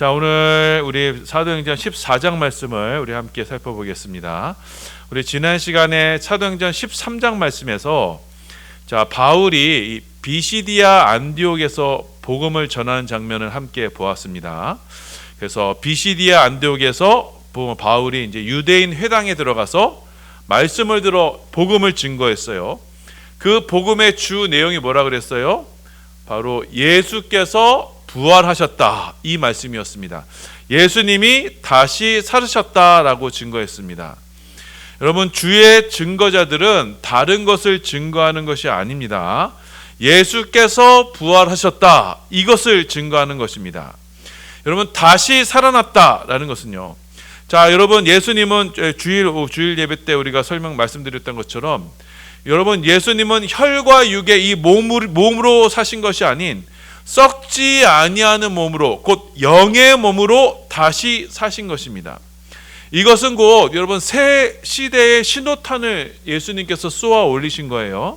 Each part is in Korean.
자, 오늘 우리 사도행전 14장 말씀을 우리 함께 살펴보겠습니다. 우리 지난 시간에 사도행전 13장 말씀에서 자, 바울이 이 비시디아 안디옥에서 복음을 전하는 장면을 함께 보았습니다. 그래서 비시디아 안디옥에서 바울이 이제 유대인 회당에 들어가서 말씀을 들어 복음을 증거했어요. 그 복음의 주 내용이 뭐라 그랬어요? 바로 예수께서 부활하셨다 이 말씀이었습니다. 예수님이 다시 살으셨다라고 증거했습니다. 여러분 주의 증거자들은 다른 것을 증거하는 것이 아닙니다. 예수께서 부활하셨다 이것을 증거하는 것입니다. 여러분 다시 살아났다라는 것은요. 자, 여러분 예수님은 주일 주일 예배 때 우리가 설명 말씀드렸던 것처럼 여러분 예수님은 혈과 육의 이 몸으로 사신 것이 아닌 썩지 아니하는 몸으로 곧 영의 몸으로 다시 사신 것입니다. 이것은 곧 여러분 새 시대의 신호탄을 예수님께서 쏘아 올리신 거예요.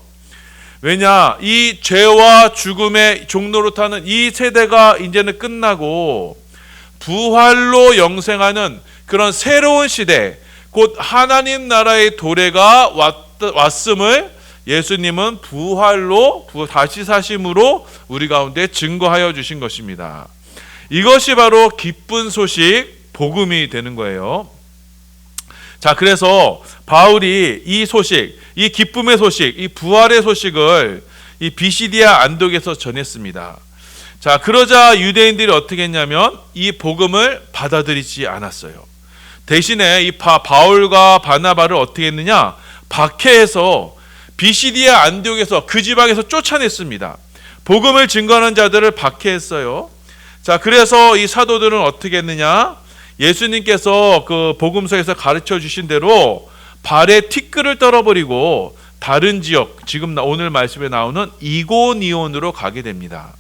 왜냐 이 죄와 죽음의 종로로 타는 이 세대가 이제는 끝나고 부활로 영생하는 그런 새로운 시대 곧 하나님 나라의 도래가 왔, 왔음을 예수님은 부활로 다시 사심으로 우리 가운데 증거하여 주신 것입니다. 이것이 바로 기쁜 소식 복음이 되는 거예요. 자, 그래서 바울이 이 소식, 이 기쁨의 소식, 이 부활의 소식을 이 비시디아 안독에서 전했습니다. 자, 그러자 유대인들이 어떻게 했냐면 이 복음을 받아들이지 않았어요. 대신에 이 바, 바울과 바나바를 어떻게 했느냐? 박해해서 비시디아 안디옥에서 그 지방에서 쫓아냈습니다. 복음을 증거하는 자들을 박해했어요. 자, 그래서 이 사도들은 어떻게 했느냐? 예수님께서 그 복음서에서 가르쳐 주신 대로 발에 티끌을 떨어버리고 다른 지역, 지금 오늘 말씀에 나오는 이고니온으로 가게 됩니다.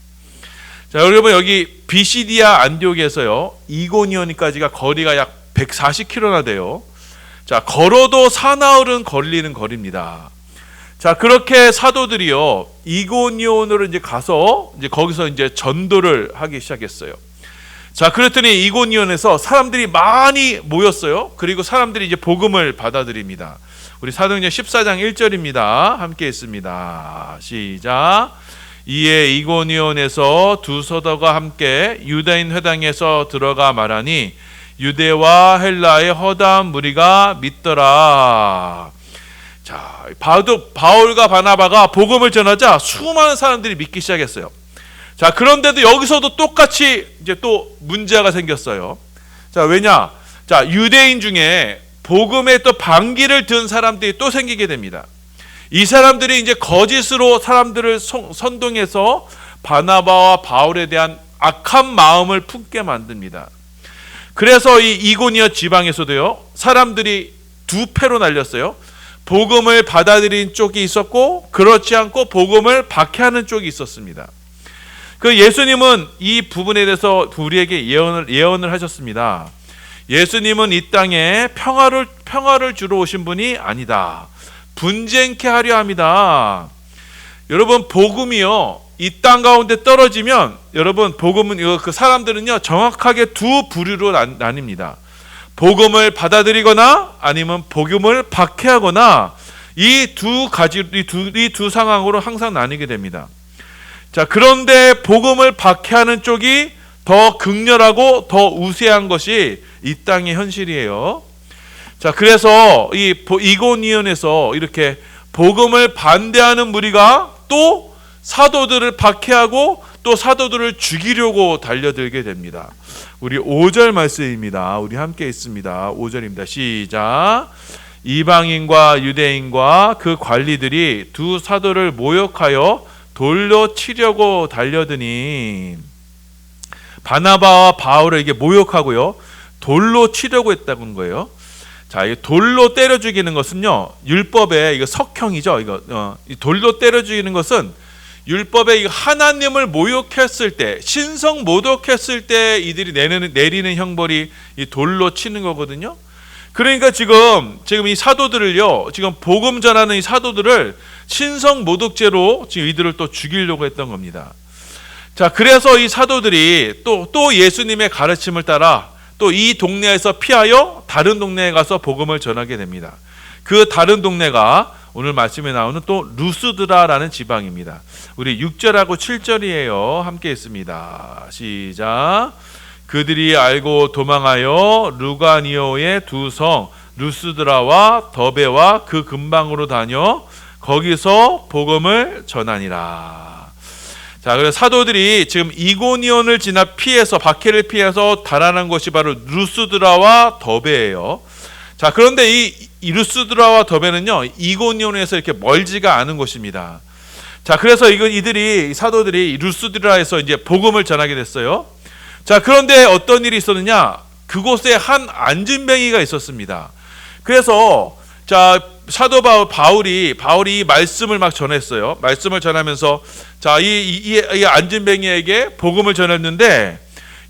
자, 여러분 여기 비시디아 안디옥에서요. 이고니온까지가 거리가 약 140km나 돼요. 자, 걸어도 사나흘은 걸리는 거리입니다. 자, 그렇게 사도들이요. 이고니온으로 이제 가서 이제 거기서 이제 전도를 하기 시작했어요. 자, 그랬더니 이고니온에서 사람들이 많이 모였어요. 그리고 사람들이 이제 복음을 받아들입니다. 우리 사도행전 14장 1절입니다. 함께 있습니다. 시작. 이에 이고니온에서 두 서도가 함께 유다인 회당에서 들어가 말하니 유대와 헬라의 허다한 무리가 믿더라. 자, 바울과 바나바가 복음을 전하자 수많은 사람들이 믿기 시작했어요. 자, 그런데도 여기서도 똑같이 이제 또 문제가 생겼어요. 자, 왜냐? 자, 유대인 중에 복음에 또 반기를 든 사람들이 또 생기게 됩니다. 이 사람들이 이제 거짓으로 사람들을 선동해서 바나바와 바울에 대한 악한 마음을 품게 만듭니다. 그래서 이 이고니아 지방에서도요, 사람들이 두 패로 날렸어요. 복음을 받아들인 쪽이 있었고, 그렇지 않고 복음을 박해하는 쪽이 있었습니다. 그 예수님은 이 부분에 대해서 우리에게 예언을, 예언을 하셨습니다. 예수님은 이 땅에 평화를, 평화를 주러 오신 분이 아니다. 분쟁케 하려 합니다. 여러분, 복음이요. 이 땅 가운데 떨어지면 여러분 복음은 그 사람들은요 정확하게 두 부류로 나뉩니다. 복음을 받아들이거나 아니면 복음을 박해하거나 이 두 가지 이두 두 상황으로 항상 나뉘게 됩니다. 자 그런데 복음을 박해하는 쪽이 더 극렬하고 더 우세한 것이 이 땅의 현실이에요. 자 그래서 이 이고니온에서 이렇게 복음을 반대하는 무리가 또 사도들을 박해하고 또 사도들을 죽이려고 달려들게 됩니다. 우리 5절 말씀입니다. 우리 함께 있습니다. 5절입니다. 시작. 이방인과 유대인과 그 관리들이 두 사도를 모욕하여 돌로 치려고 달려드니 바나바와 바울에게 모욕하고요. 돌로 치려고 했다는 거예요. 자, 이 돌로 때려 죽이는 것은요. 율법에 이거 석형이죠. 이거 어, 이 돌로 때려 죽이는 것은 율법에 하나님을 모욕했을 때 신성 모독했을 때 이들이 내리는, 내리는 형벌이 이 돌로 치는 거거든요. 그러니까 지금 지금 이 사도들을요 지금 복음 전하는 이 사도들을 신성 모독죄로 지금 이들을 또 죽이려고 했던 겁니다. 자, 그래서 이 사도들이 또, 또 예수님의 가르침을 따라 또 이 동네에서 피하여 다른 동네에 가서 복음을 전하게 됩니다. 그 다른 동네가 오늘 말씀에 나오는 또 루스드라라는 지방입니다. 우리 6절하고 7절이에요. 함께 있습니다. 시작. 그들이 알고 도망하여 루가니오의 두 성 루스드라와 더베와 그 근방으로 다녀 거기서 복음을 전하니라. 자, 그래서 사도들이 지금 이고니온을 지나 피해서 박해를 피해서 달아난 것이 바로 루스드라와 더베예요. 자, 그런데 이, 이 루스드라와 더베는요 이고니온에서 이렇게 멀지가 않은 곳입니다. 자, 그래서 이거 이들이 이 사도들이 루스드라에서 이제 복음을 전하게 됐어요. 자, 그런데 어떤 일이 있었느냐? 그곳에 한 안진뱅이가 있었습니다. 그래서 자 사도 바울, 바울이 바울이 이 말씀을 막 전했어요. 말씀을 전하면서 자이 이, 이, 이 안진뱅이에게 복음을 전했는데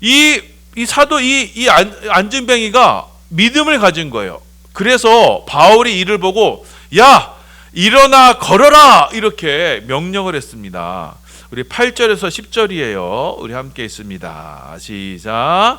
이 이 사도 이이 안진뱅이가 믿음을 가진 거예요. 그래서 바울이 이를 보고 야 일어나 걸어라 이렇게 명령을 했습니다. 우리 8절에서 10절이에요. 우리 함께 있습니다. 시작.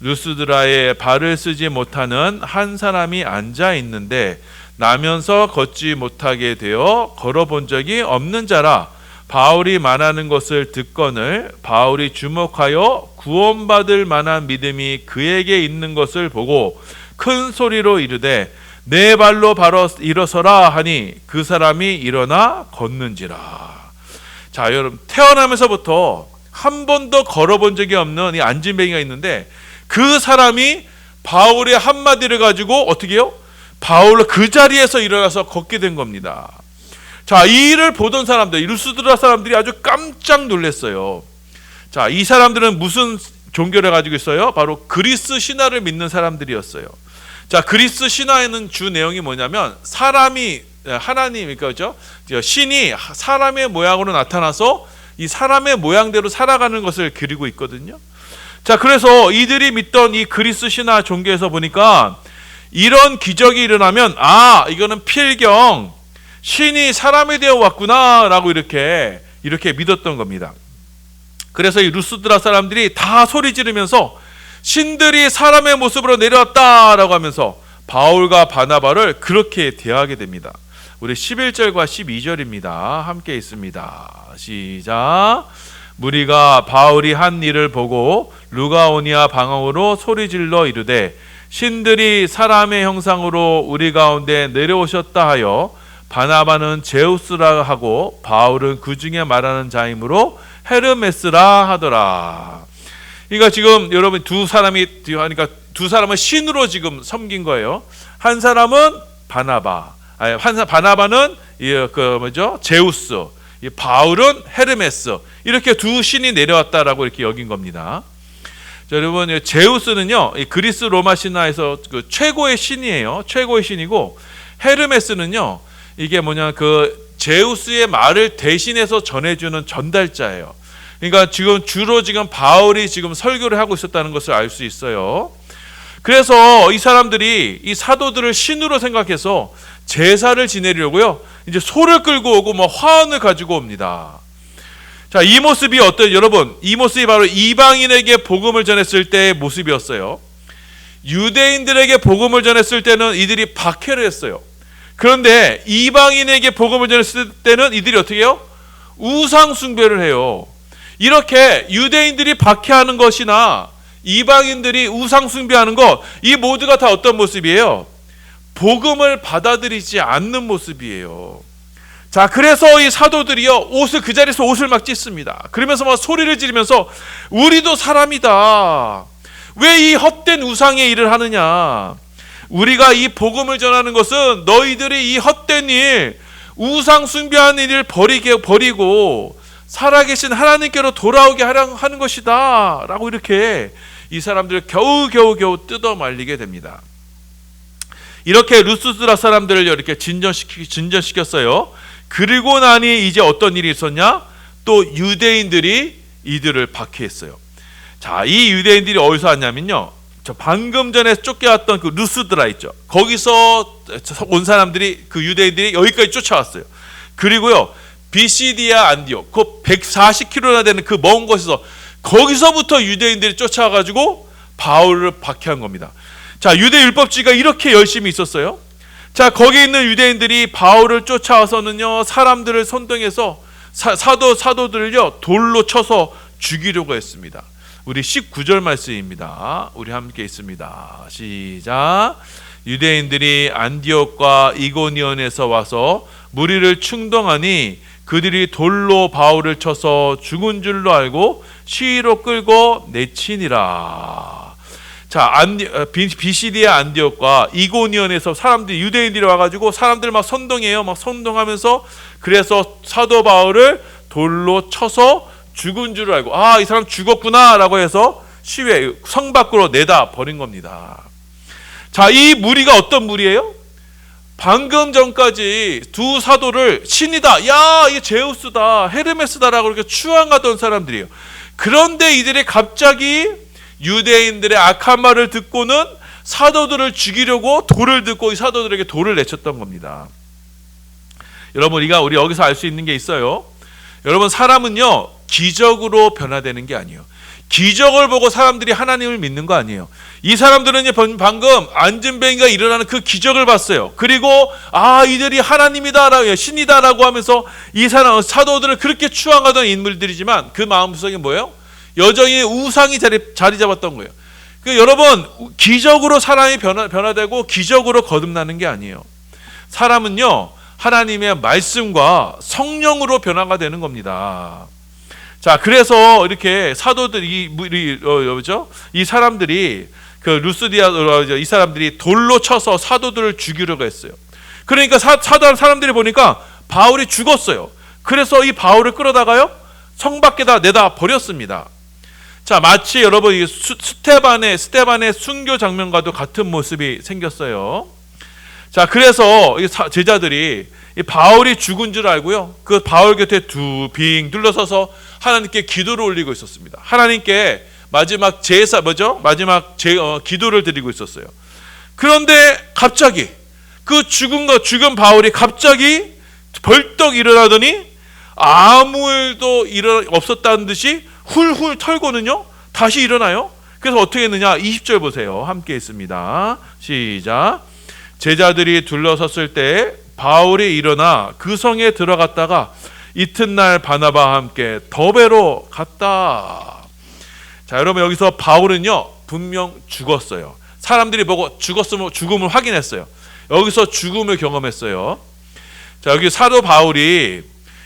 루스드라에 발을 쓰지 못하는 한 사람이 앉아 있는데 나면서 걷지 못하게 되어 걸어본 적이 없는 자라 바울이 말하는 것을 듣거늘 바울이 주목하여 구원받을 만한 믿음이 그에게 있는 것을 보고 큰 소리로 이르되 내 발로 바로 일어서라 하니 그 사람이 일어나 걷는지라. 자, 여러분 태어나면서부터 한 번도 걸어본 적이 없는 이 안진뱅이가 있는데 그 사람이 바울의 한마디를 가지고 어떻게 해요? 바울로 그 자리에서 일어나서 걷게 된 겁니다. 자, 이 일을 보던 사람들, 루스드라 사람들이 아주 깜짝 놀랐어요. 자, 이 사람들은 무슨 종교를 가지고 있어요? 바로 그리스 신화를 믿는 사람들이었어요. 자, 그리스 신화에는 주 내용이 뭐냐면 사람이 하나님, 그러니까 그죠? 신이 사람의 모양으로 나타나서 이 사람의 모양대로 살아가는 것을 그리고 있거든요. 자, 그래서 이들이 믿던 이 그리스 신화 종교에서 보니까 이런 기적이 일어나면 아, 이거는 필경 신이 사람이 되어 왔구나라고 이렇게 이렇게 믿었던 겁니다. 그래서 이 루스드라 사람들이 다 소리 지르면서 신들이 사람의 모습으로 내려왔다라고 하면서 바울과 바나바를 그렇게 대하게 됩니다. 우리 11절과 12절입니다. 함께 있습니다. 시작. 무리가 바울이 한 일을 보고 루가오니아 방언으로 소리질러 이르되 신들이 사람의 형상으로 우리 가운데 내려오셨다 하여 바나바는 제우스라 하고 바울은 그 중에 말하는 자이므로 헤르메스라 하더라. 그러니까 지금 여러분 두 사람이 그러니까 두 사람은 신으로 지금 섬긴 거예요. 한 사람은 바나바, 아니 한 바나바는 그 뭐죠 제우스, 바울은 헤르메스 이렇게 두 신이 내려왔다라고 이렇게 여긴 겁니다. 자, 여러분 제우스는요 그리스 로마 신화에서 그 최고의 신이에요. 최고의 신이고 헤르메스는요 이게 뭐냐 그 제우스의 말을 대신해서 전해주는 전달자예요. 그러니까 지금 주로 지금 바울이 지금 설교를 하고 있었다는 것을 알 수 있어요. 그래서 이 사람들이 이 사도들을 신으로 생각해서 제사를 지내려고요. 이제 소를 끌고 오고 뭐 화환을 가지고 옵니다. 자, 이 모습이 어떤 여러분, 이 모습이 바로 이방인에게 복음을 전했을 때의 모습이었어요. 유대인들에게 복음을 전했을 때는 이들이 박해를 했어요. 그런데 이방인에게 복음을 전했을 때는 이들이 어떻게 해요? 우상 숭배를 해요. 이렇게 유대인들이 박해하는 것이나 이방인들이 우상 숭배하는 것, 이 모두가 다 어떤 모습이에요? 복음을 받아들이지 않는 모습이에요. 자, 그래서 이 사도들이요, 옷을 그 자리에서 옷을 막 찢습니다. 그러면서 막 소리를 지르면서 우리도 사람이다. 왜 이 헛된 우상의 일을 하느냐? 우리가 이 복음을 전하는 것은 너희들이 이 헛된 일, 우상 숭배하는 일을 버리게 버리고 살아계신 하나님께로 돌아오게 하는 것이다. 라고 이렇게 이 사람들을 겨우 겨우 겨우 뜯어 말리게 됩니다. 이렇게 루스드라 사람들을 이렇게 진전시키, 진전시켰어요. 그리고 나니 이제 어떤 일이 있었냐? 또 유대인들이 이들을 박해했어요. 자, 이 유대인들이 어디서 왔냐면요. 저 방금 전에 쫓겨왔던 그 루스드라 있죠. 거기서 온 사람들이 그 유대인들이 여기까지 쫓아왔어요. 그리고요. 비시디아 안디옥 그 140km나 되는 그 먼 곳에서 거기서부터 유대인들이 쫓아와 가지고 바울을 박해한 겁니다. 자, 유대 율법주의가 이렇게 열심히 있었어요. 자, 거기 있는 유대인들이 바울을 쫓아와서는요. 사람들을 선동해서 사, 사도 사도들을요. 돌로 쳐서 죽이려고 했습니다. 우리 19절 말씀입니다. 우리 함께 있습니다. 시작. 유대인들이 안디옥과 이고니온에서 와서 무리를 충동하니 그들이 돌로 바울을 쳐서 죽은 줄로 알고 시위로 끌고 내치니라. 자, 안디, 어, 비- 비시디아 안디옥과 이고니온에서 사람들이 유대인들이 와가지고 사람들 막 선동해요. 막 선동하면서 그래서 사도 바울을 돌로 쳐서 죽은 줄 알고 아 이 사람 죽었구나라고 해서 시외 성 밖으로 내다 버린 겁니다. 자, 이 무리가 어떤 무리예요? 방금 전까지 두 사도를 신이다, 야, 이게 제우스다, 헤르메스다라고 이렇게 추앙하던 사람들이에요. 그런데 이들이 갑자기 유대인들의 악한 말을 듣고는 사도들을 죽이려고 돌을 듣고 이 사도들에게 돌을 내쳤던 겁니다. 여러분, 우리가 우리 여기서 알 수 있는 게 있어요. 여러분, 사람은요, 기적으로 변화되는 게 아니에요. 기적을 보고 사람들이 하나님을 믿는 거 아니에요. 이 사람들은 방금 안진뱅이가 일어나는 그 기적을 봤어요. 그리고 아 이들이 하나님이다라고 신이다라고 하면서 이 사람 사도들을 그렇게 추앙하던 인물들이지만 그 마음속에 뭐예요? 여전히 우상이 자리 자리 잡았던 거예요. 그 여러분 기적으로 사람이 변화 변화되고 기적으로 거듭나는 게 아니에요. 사람은요 하나님의 말씀과 성령으로 변화가 되는 겁니다. 자, 그래서 이렇게 사도들이 이 어, 뭐죠? 이 사람들이 그 루스디아 어, 이 사람들이 돌로 쳐서 사도들을 죽이려고 했어요. 그러니까 사, 사도 사람들이 보니까 바울이 죽었어요. 그래서 이 바울을 끌어다가요 성 밖에다 내다 버렸습니다. 자, 마치 여러분 이 수- 스테반의 스테반의 순교 장면과도 같은 모습이 생겼어요. 자, 그래서 제자들이 이 바울이 죽은 줄 알고요. 그 바울 곁에 두 빙 둘러서서 하나님께 기도를 올리고 있었습니다. 하나님께 마지막 제사 뭐죠? 마지막 제 어, 기도를 드리고 있었어요. 그런데 갑자기 그 죽은 거 죽은 바울이 갑자기 벌떡 일어나더니 아무 일도 일어 없었다는 듯이 훌훌 털고는요 다시 일어나요. 그래서 어떻게 했느냐? 20절 보세요. 함께 있습니다. 시작. 제자들이 둘러섰을 때 바울이 일어나 그 성에 들어갔다가 이튿날 바나바와 함께 더베로 갔다. 자, 여러분 여기서 바울은요 분명 죽었어요. 사람들이 보고 죽었으면 죽음을 확인했어요. 여기서 죽음을 경험했어요. 자, 여기 사도 바울이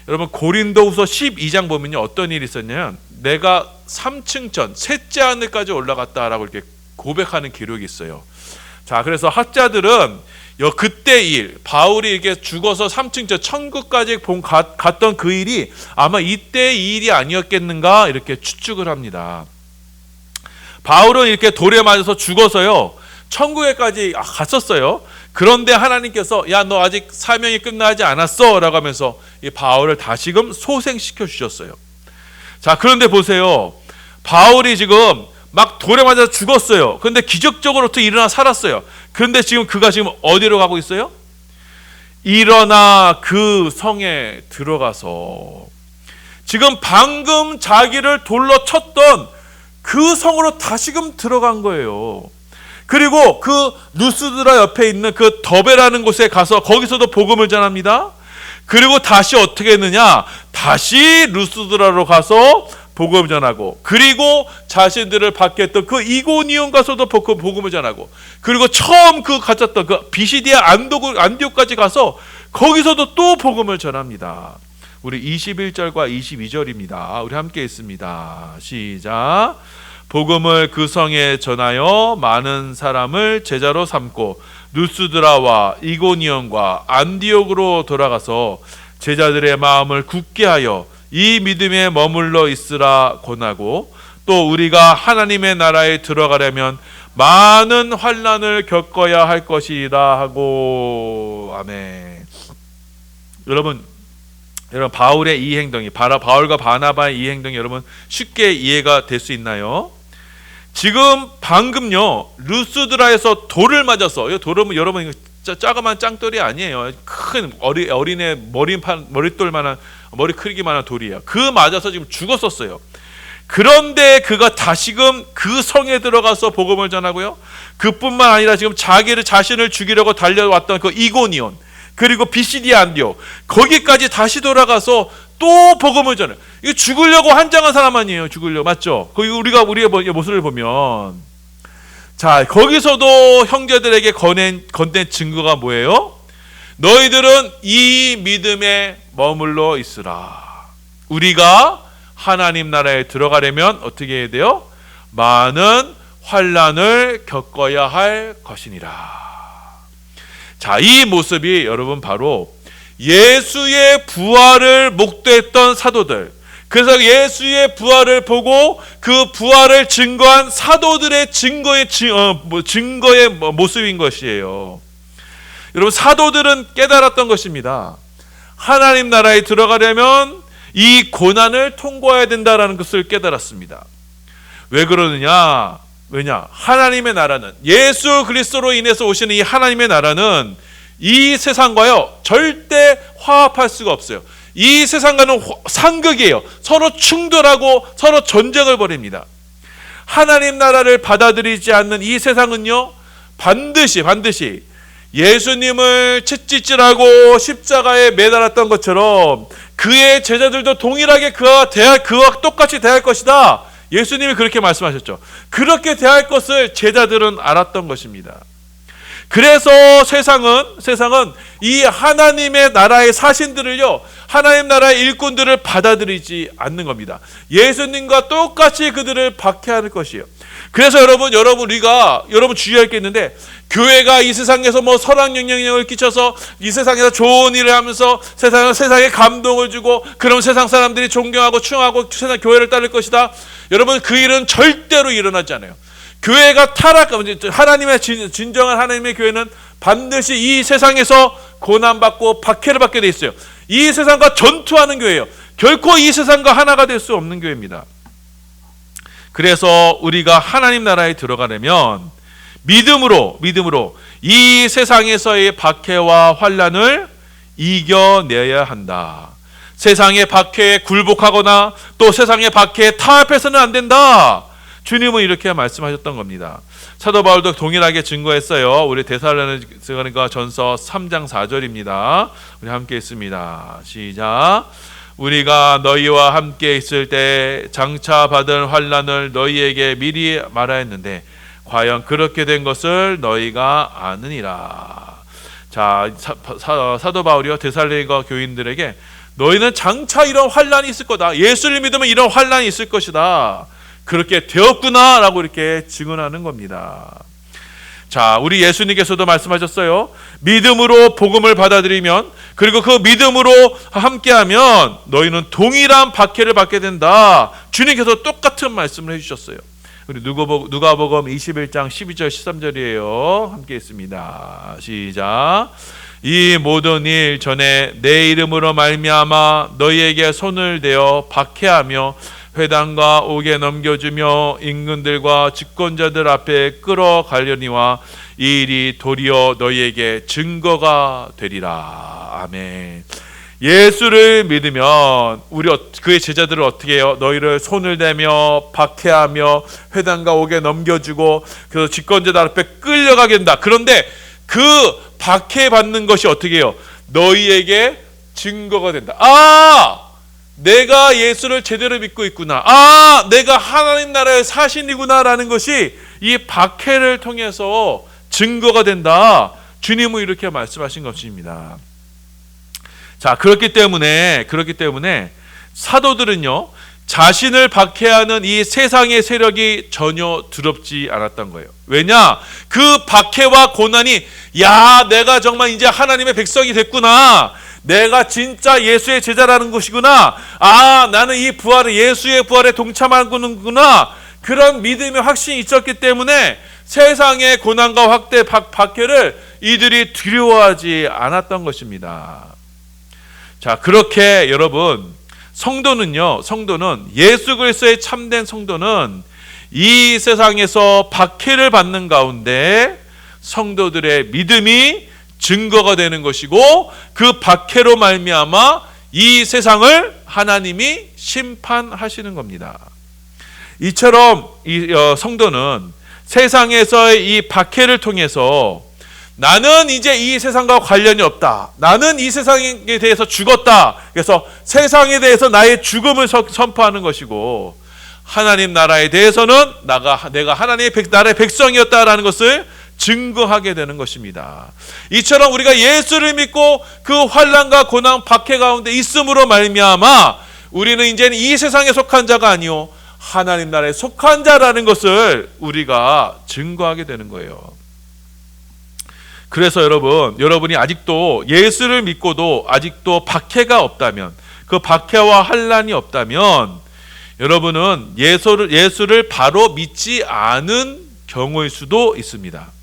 여러분 고린도후서 12장 보면요 어떤 일이 있었냐면 내가 3층 전 셋째 하늘까지 올라갔다라고 이렇게 고백하는 기록이 있어요. 자, 그래서 학자들은 여 그때 일 바울이 이게 죽어서 3층 저 천국까지 본 가- 갔던 그 일이 아마 이때 이 일이 아니었겠는가 이렇게 추측을 합니다. 바울은 이렇게 돌에 맞아서 죽어서요 천국에까지 갔었어요. 그런데 하나님께서 야 너 아직 사명이 끝나지 않았어라고 하면서 이 바울을 다시금 소생시켜 주셨어요. 자 그런데 보세요 바울이 지금 막 돌에 맞아 죽었어요. 그런데 기적적으로 또 일어나 살았어요. 그런데 지금 그가 지금 어디로 가고 있어요? 일어나 그 성에 들어가서 지금 방금 자기를 돌로 쳤던 그 성으로 다시금 들어간 거예요. 그리고 그 루스드라 옆에 있는 그 더베라는 곳에 가서 거기서도 복음을 전합니다. 그리고 다시 어떻게 했느냐? 다시 루스드라로 가서 복음 전하고 그리고 자신들을 받겠던 그 이고니온 가서도 복음 복음을 전하고 그리고 처음 그 갇혔던 그 비시디아 안독 안디옥까지 가서 거기서도 또 복음을 전합니다. 우리 21절과 22절입니다. 우리 함께 있습니다. 시작. 복음을 그 성에 전하여 많은 사람을 제자로 삼고 루스드라와 이고니온과 안디옥으로 돌아가서 제자들의 마음을 굳게 하여 이 믿음에 머물러 있으라 권하고 또 우리가 하나님의 나라에 들어가려면 많은 환란을 겪어야 할 것이라 하고 아멘. 여러분 여러분 바울의 이 행동이 바라 바울과 바나바의 이 행동이 여러분 쉽게 이해가 될 수 있나요? 지금 방금요 루스드라에서 돌을 맞아서 이 돌은 여러분 이거 짜, 자그만 짱돌이 아니에요. 큰 어리, 어린애 머리판 머릿돌만한 머리 크기만한 돌이에요. 그 맞아서 지금 죽었었어요. 그런데 그가 다시금 그 성에 들어가서 복음을 전하고요. 그뿐만 아니라 지금 자기를 자신을 죽이려고 달려왔던 그 이고니온 그리고 비시디아 안디오 거기까지 다시 돌아가서 또 복음을 전해. 이거 죽으려고 한장한 사람 아니에요. 죽으려 맞죠? 거기 우리가 우리의 뭐- 모습을 보면 자 거기서도 형제들에게 건넨 건넨 증거가 뭐예요? 너희들은 이 믿음에 머물러 있으라. 우리가 하나님 나라에 들어가려면 어떻게 해야 돼요? 많은 환란을 겪어야 할 것이니라. 자, 이 모습이 여러분 바로 예수의 부활을 목도했던 사도들. 그래서 예수의 부활을 보고 그 부활을 증거한 사도들의 증거의 증- 어, 뭐, 증거의 뭐 모습인 것이에요. 여러분 사도들은 깨달았던 것입니다. 하나님 나라에 들어가려면 이 고난을 통과해야 된다라는 것을 깨달았습니다. 왜 그러느냐? 왜냐? 하나님의 나라는 예수 그리스도로 인해서 오시는 이 하나님의 나라는 이 세상과요 절대 화합할 수가 없어요. 이 세상과는 호- 상극이에요. 서로 충돌하고 서로 전쟁을 벌입니다. 하나님 나라를 받아들이지 않는 이 세상은요 반드시 반드시 예수님을 채찍질하고 십자가에 매달았던 것처럼 그의 제자들도 동일하게 그와 대할 그와 똑같이 대할 것이다. 예수님이 그렇게 말씀하셨죠. 그렇게 대할 것을 제자들은 알았던 것입니다. 그래서 세상은 세상은 이 하나님의 나라의 사신들을요 하나님 나라의 일꾼들을 받아들이지 않는 겁니다. 예수님과 똑같이 그들을 박해할 것이에요. 그래서 여러분 여러분 우리가 여러분 주의할 게 있는데 교회가 이 세상에서 뭐 선한 영향력을 끼쳐서 이 세상에서 좋은 일을 하면서 세상 세상에 감동을 주고 그럼 세상 사람들이 존경하고 충하고 세상 교회를 따를 것이다. 여러분 그 일은 절대로 일어나지 않아요. 교회가 타락하면 하나님의 진, 진정한 하나님의 교회는 반드시 이 세상에서 고난받고 박해를 받게 돼 있어요. 이 세상과 전투하는 교회예요. 결코 이 세상과 하나가 될 수 없는 교회입니다. 그래서 우리가 하나님 나라에 들어가려면 믿음으로 믿음으로 이 세상에서의 박해와 환란을 이겨내야 한다. 세상의 박해에 굴복하거나 또 세상의 박해에 타협해서는 안 된다. 주님은 이렇게 말씀하셨던 겁니다. 사도 바울도 동일하게 증거했어요. 우리 데살로니가 전서 3장 4절입니다. 우리 함께 있습니다. 시작. 우리가 너희와 함께 있을 때 장차 받은 환란을 너희에게 미리 말하였는데 과연 그렇게 된 것을 너희가 아느니라. 자, 사도 바울이요 데살로니가 교인들에게 너희는 장차 이런 환란이 있을 거다. 예수를 믿으면 이런 환란이 있을 것이다. 그렇게 되었구나라고 이렇게 증언하는 겁니다. 자, 우리 예수님께서도 말씀하셨어요. 믿음으로 복음을 받아들이면 그리고 그 믿음으로 함께하면 너희는 동일한 박해를 받게 된다. 주님께서 똑같은 말씀을 해주셨어요. 우리 누가복- 누가복음 21장 12절 13절이에요. 함께 있습니다. 시작. 이 모든 일 전에 내 이름으로 말미암아 너희에게 손을 대어 박해하며 회당과 옥에 넘겨주며 임금들과 집권자들 앞에 끌어가려니와 이 일이 도리어 너희에게 증거가 되리라. 아멘. 예수를 믿으면 우리 어- 그의 제자들을 어떻게 해요? 너희를 손을 대며 박해하며 회당과 옥에 넘겨주고 그 집권자들 앞에 끌려가게 된다. 그런데 그 박해받는 것이 어떻게 해요? 너희에게 증거가 된다. 아! 내가 예수를 제대로 믿고 있구나. 아, 내가 하나님 나라의 사신이구나라는 것이 이 박해를 통해서 증거가 된다. 주님은 이렇게 말씀하신 것입니다. 자, 그렇기 때문에 그렇기 때문에 사도들은요. 자신을 박해하는 이 세상의 세력이 전혀 두렵지 않았던 거예요. 왜냐? 그 박해와 고난이 야, 내가 정말 이제 하나님의 백성이 됐구나. 내가 진짜 예수의 제자라는 것이구나. 아, 나는 이 부활을 예수의 부활에 동참하는구나. 그런 믿음의 확신이 있었기 때문에 세상의 고난과 확대 박, 박해를 이들이 두려워하지 않았던 것입니다. 자, 그렇게 여러분 성도는요. 성도는 예수 그리스도의 참된 성도는 이 세상에서 박해를 받는 가운데 성도들의 믿음이 증거가 되는 것이고 그 박해로 말미암아 이 세상을 하나님이 심판하시는 겁니다. 이처럼 이 어, 성도는 세상에서의 이 박해를 통해서 나는 이제 이 세상과 관련이 없다. 나는 이 세상에 대해서 죽었다. 그래서 세상에 대해서 나의 죽음을 서- 선포하는 것이고 하나님 나라에 대해서는 내가 하나님의 백, 나라의 백성이었다라는 것을 증거하게 되는 것입니다. 이처럼 우리가 예수를 믿고 그 환란과 고난 박해 가운데 있음으로 말미암아 우리는 이제는 이 세상에 속한 자가 아니요 하나님 나라에 속한 자라는 것을 우리가 증거하게 되는 거예요. 그래서 여러분, 여러분이 아직도 예수를 믿고도 아직도 박해가 없다면, 그 박해와 환란이 없다면, 여러분은 예수를, 예수를 바로 믿지 않은 경우일 수도 있습니다.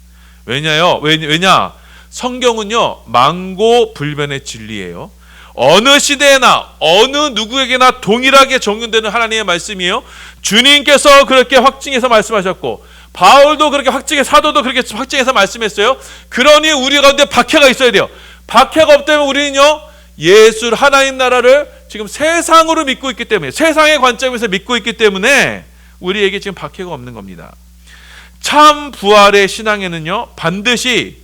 왜냐요? 왜- 왜냐? 성경은요, 망고 불변의 진리예요. 어느 시대나 어느 누구에게나 동일하게 적용되는 하나님의 말씀이에요. 주님께서 그렇게 확증해서 말씀하셨고 바울도 그렇게 확증해 사도도 그렇게 확증해서 말씀했어요. 그러니 우리 가운데 박해가 있어야 돼요. 박해가 없다면 우리는요 예수 하나님 나라를 지금 세상으로 믿고 있기 때문에 세상의 관점에서 믿고 있기 때문에 우리에게 지금 박해가 없는 겁니다. 참 부활의 신앙에는요 반드시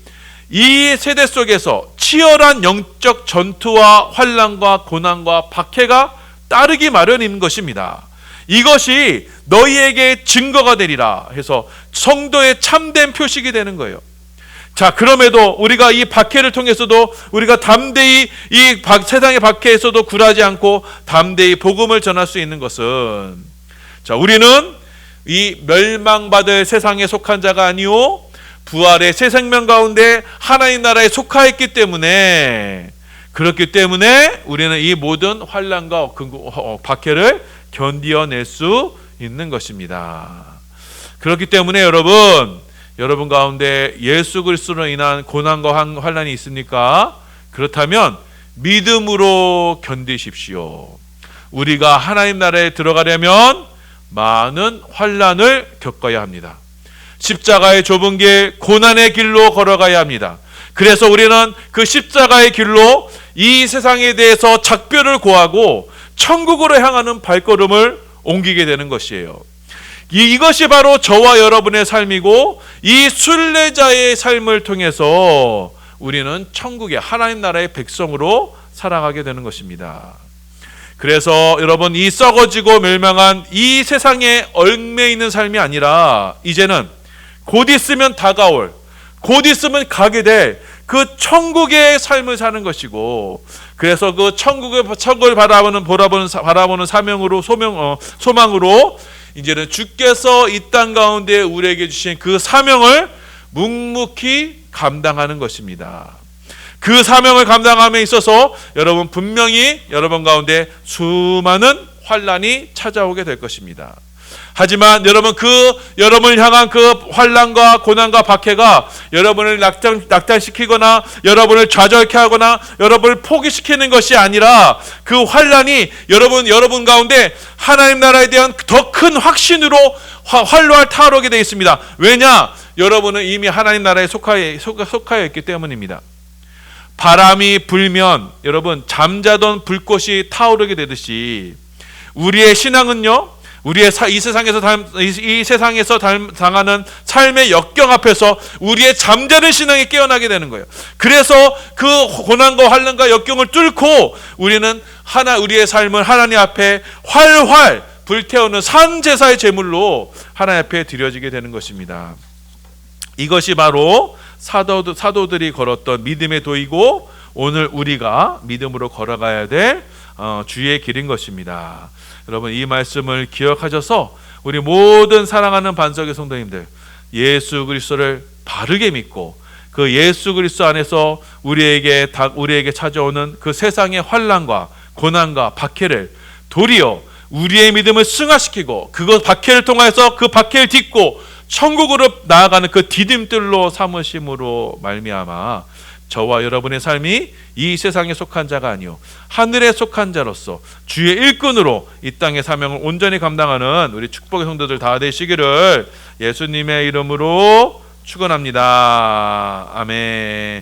이 세대 속에서 치열한 영적 전투와 환란과 고난과 박해가 따르기 마련인 것입니다. 이것이 너희에게 증거가 되리라 해서 성도의 참된 표식이 되는 거예요. 자, 그럼에도 우리가 이 박해를 통해서도 우리가 담대히 이 박- 세상의 박해에서도 굴하지 않고 담대히 복음을 전할 수 있는 것은 자, 우리는 이 멸망받을 세상에 속한 자가 아니요 부활의 새 생명 가운데 하나님 나라에 속하였기 때문에 그렇기 때문에 우리는 이 모든 환란과 그- 어, 박해를 견디어낼 수 있는 것입니다. 그렇기 때문에 여러분, 여러분 가운데 예수 그리스도로 인한 고난과 환- 환란이 있습니까? 그렇다면 믿음으로 견디십시오. 우리가 하나님 나라에 들어가려면 많은 환란을 겪어야 합니다. 십자가의 좁은 길, 고난의 길로 걸어가야 합니다. 그래서 우리는 그 십자가의 길로 이 세상에 대해서 작별을 고하고 천국으로 향하는 발걸음을 옮기게 되는 것이에요. 이, 이것이 바로 저와 여러분의 삶이고 이 순례자의 삶을 통해서 우리는 천국의 하나님 나라의 백성으로 살아가게 되는 것입니다. 그래서 여러분 이 썩어지고 멸망한 이 세상에 얽매 있는 삶이 아니라 이제는 곧 있으면 다가올 곧 있으면 가게 될 그 천국의 삶을 사는 것이고 그래서 그 천국의 천국을 바라보는 보라보는 사- 바라보는 사명으로 소명 어, 소망으로 이제는 주께서 이 땅 가운데 우리에게 주신 그 사명을 묵묵히 감당하는 것입니다. 그 사명을 감당함에 있어서 여러분 분명히 여러분 가운데 수많은 환란이 찾아오게 될 것입니다. 하지만 여러분 그 여러분을 향한 그 환란과 고난과 박해가 여러분을 낙탄, 낙탄시키거나 여러분을 좌절케 하거나 여러분을 포기시키는 것이 아니라 그 환란이 여러분 여러분 가운데 하나님 나라에 대한 더 큰 확신으로 화- 활로할 타오르게 되어 있습니다. 왜냐? 여러분은 이미 하나님 나라에 속하여, 속- 속하여 있기 때문입니다. 바람이 불면 여러분 잠자던 불꽃이 타오르게 되듯이 우리의 신앙은요 우리의 사, 이 세상에서 닮, 이, 이 세상에서 닮, 당하는 삶의 역경 앞에서 우리의 잠자는 신앙이 깨어나게 되는 거예요. 그래서 그 고난과 환란과 역경을 뚫고 우리는 하나 우리의 삶을 하나님 앞에 활활 불태우는 산 제사의 제물로 하나님 앞에 드려지게 되는 것입니다. 이것이 바로 사도, 사도들이 걸었던 믿음의 도이고 오늘 우리가 믿음으로 걸어가야 될 어, 주의 길인 것입니다. 여러분 이 말씀을 기억하셔서 우리 모든 사랑하는 반석의 성도님들 예수 그리스도를 바르게 믿고 그 예수 그리스도 안에서 우리에게 다, 우리에게 찾아오는 그 세상의 환란과 고난과 박해를 도리어 우리의 믿음을 승화시키고 그것 박해를 통해서 그 박해를 딛고 천국으로 나아가는 그 디딤들로 삼으심으로 말미암아 저와 여러분의 삶이 이 세상에 속한 자가 아니요 하늘에 속한 자로서 주의 일꾼으로 이 땅의 사명을 온전히 감당하는 우리 축복의 성도들 다 되시기를 예수님의 이름으로 축원합니다. 아멘.